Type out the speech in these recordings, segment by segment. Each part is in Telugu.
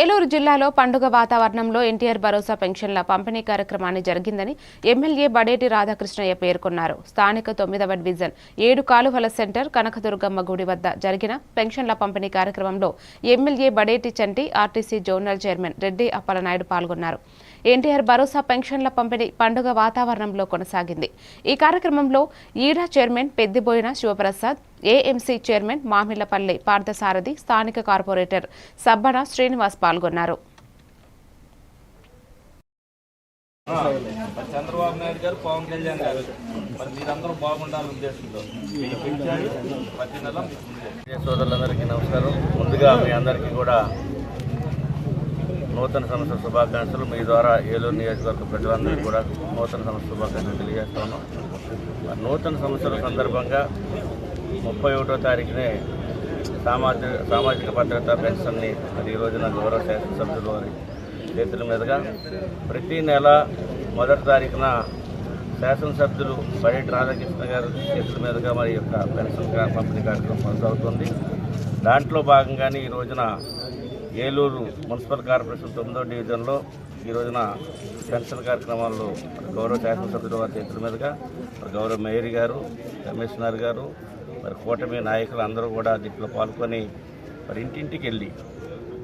ఏలూరు జిల్లాలో పండుగ వాతావరణంలో ఎన్టీఆర్ భరోసా పెన్షన్ల పంపిణీ కార్యక్రమాన్ని జరిగిందని ఎమ్మెల్యే బడేటి రాధాకృష్ణయ్య పేర్కొన్నారు. స్థానిక తొమ్మిదవ డివిజన్ ఏడు కాలువల సెంటర్ కనకదుర్గమ్మ గుడి వద్ద జరిగిన పెన్షన్ల పంపిణీ కార్యక్రమంలో MLA Badeti Chanti RTC zonal chairman Reddy Appalanaidu పాల్గొన్నారు. ఎన్టీఆర్ భరోసా పెన్షన్ల పంపిణీ పండుగ వాతావరణంలో కొనసాగింది. ఈ కార్యక్రమంలో ఈడా chairman Peddiboyina Sivaprasad AMC chairman Mamillapalli Parthasarathy స్థానిక కార్పొరేటర్ సబ్బన శ్రీనివాస్ పాల్గొన్నారు. చంద్రబాబు నాయుడు గారు పవన్ కళ్యాణ్ గారు మరి మీరందరూ బాగుండాలని ఉద్దేశంతో ప్రతి నెల. సోదరులందరికీ నమస్కారం. ముందుగా మీ అందరికీ కూడా నూతన సంవత్సర శుభాకాంక్షలు. మీ ద్వారా ఏలూరు నియోజకవర్గ ప్రజలందరికీ కూడా నూతన సంవత్సర శుభాకాంక్షలు తెలియజేస్తాను నూతన సంవత్సరం సందర్భంగా ముప్పై ఒకటో తారీఖునే సామాజిక సామాజిక భద్రత పెన్షన్ని అది ఈ రోజున గౌరవ శాసనసభ్యులు వారి చేతుల మీదుగా ప్రతి నెల మొదటి తారీఖున శాసనసభ్యులు బయట రాధాకృష్ణ గారి చేతుల మీదుగా మరి యొక్క పెన్షన్ పంపిణీ కార్యక్రమం కొనసాగుతుంది దాంట్లో భాగంగానే ఈ రోజున ఏలూరు మున్సిపల్ కార్పొరేషన్ తొమ్మిదో డివిజన్లో ఈ రోజున పెన్షన్ కార్యక్రమాల్లో గౌరవ శాసనసభ్యుల వారి చేతుల మీదుగా గౌరవ మేయర్ గారు కమిషనర్ గారు మరి కూటమి నాయకులు అందరూ కూడా దీంట్లో పాల్గొని మరి ఇంటింటికి వెళ్ళి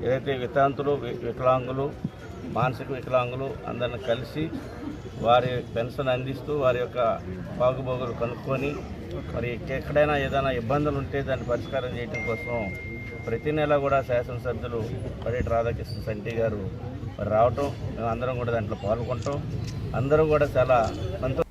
ఏదైతే వితాంతులు వి- వికలాంగులు మానసిక వికలాంగులు అందరిని కలిసి వారి పెన్షన్ అందిస్తూ వారి యొక్క బాగుబోగులు కనుక్కొని మరి ఎక్కడైనా ఏదైనా ఇబ్బందులు ఉంటే దాన్ని పరిష్కారం చేయడం కోసం ప్రతి నెల కూడా శాసనసభ్యులు పడేటి రాధాకృష్ణ సంటి గారు మరి రావటం మేము అందరం కూడా దాంట్లో పాల్గొంటాం. అందరం కూడా చాలా సంతో